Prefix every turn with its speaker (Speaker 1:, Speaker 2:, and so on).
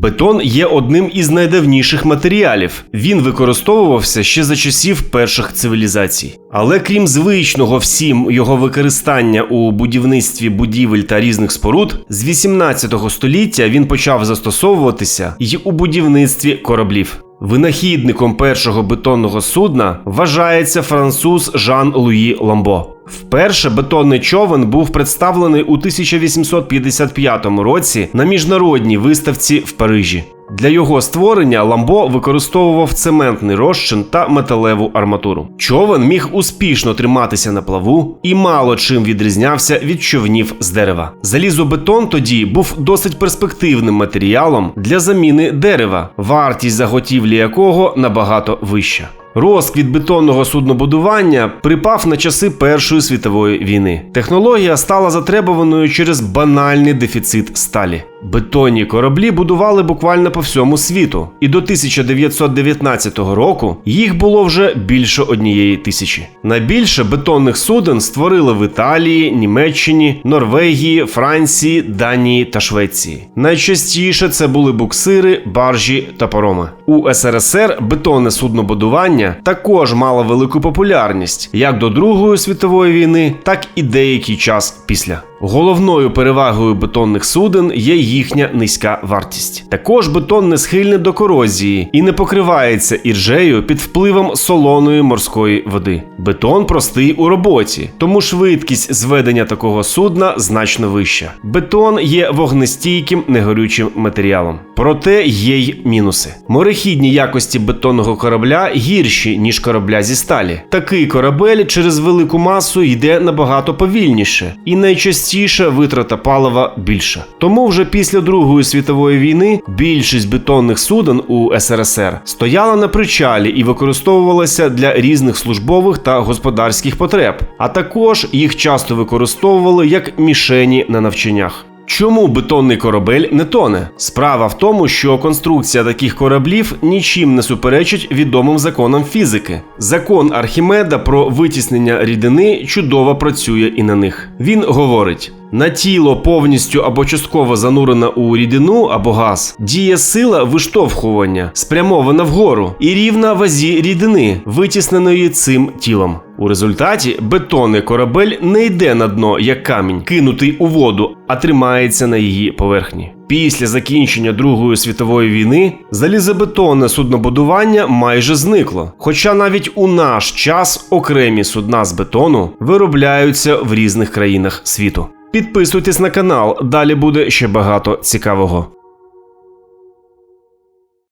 Speaker 1: Бетон є одним із найдавніших матеріалів. Він використовувався ще за часів перших цивілізацій. Але крім звичного всім його використання у будівництві будівель та різних споруд, з 18 століття він почав застосовуватися й у будівництві кораблів. Винахідником першого бетонного судна вважається француз Жан Луї Ламбо. Вперше бетонний човен був представлений у 1855 році на міжнародній виставці в Парижі. Для його створення Ламбо використовував цементний розчин та металеву арматуру. Човен міг успішно триматися на плаву і мало чим відрізнявся від човнів з дерева. Залізобетон тоді був досить перспективним матеріалом для заміни дерева, вартість заготівлі якого набагато вища. Розквіт бетонного суднобудування припав на часи Першої світової війни. Технологія стала затребуваною через банальний дефіцит сталі. Бетонні кораблі будували буквально по всьому світу, і до 1919 року їх було вже більше однієї тисячі. Найбільше бетонних суден створили в Італії, Німеччині, Норвегії, Франції, Данії та Швеції. Найчастіше це були буксири, баржі та пароми. У СРСР бетонне суднобудування також мало велику популярність як до Другої світової війни, так і деякий час після. Головною перевагою бетонних суден є їхня низька вартість. Також бетон не схильний до корозії і не покривається іржею під впливом солоної морської води. Бетон простий у роботі, тому швидкість зведення такого судна значно вища. Бетон є вогнестійким негорючим матеріалом. Проте є й мінуси. Морехідні якості бетонного корабля гірші, ніж корабля зі сталі. Такий корабель через велику масу йде набагато повільніше і найчастіше витрата палива більша. Тому вже після Другої світової війни більшість бетонних суден у СРСР стояла на причалі і використовувалася для різних службових та господарських потреб, а також їх часто використовували як мішені на навчаннях. Чому бетонний корабель не тоне? Справа в тому, що конструкція таких кораблів нічим не суперечить відомим законам фізики. Закон Архімеда про витіснення рідини чудово працює і на них. Він говорить. На тіло повністю або частково занурене у рідину або газ, діє сила виштовхування, спрямована вгору, і рівна вазі рідини, витісненої цим тілом. У результаті бетонний корабель не йде на дно як камінь, кинутий у воду, а тримається на її поверхні. Після закінчення Другої світової війни залізобетонне суднобудування майже зникло. Хоча навіть у наш час окремі судна з бетону виробляються в різних країнах світу. Підписуйтесь на канал, далі буде ще багато цікавого.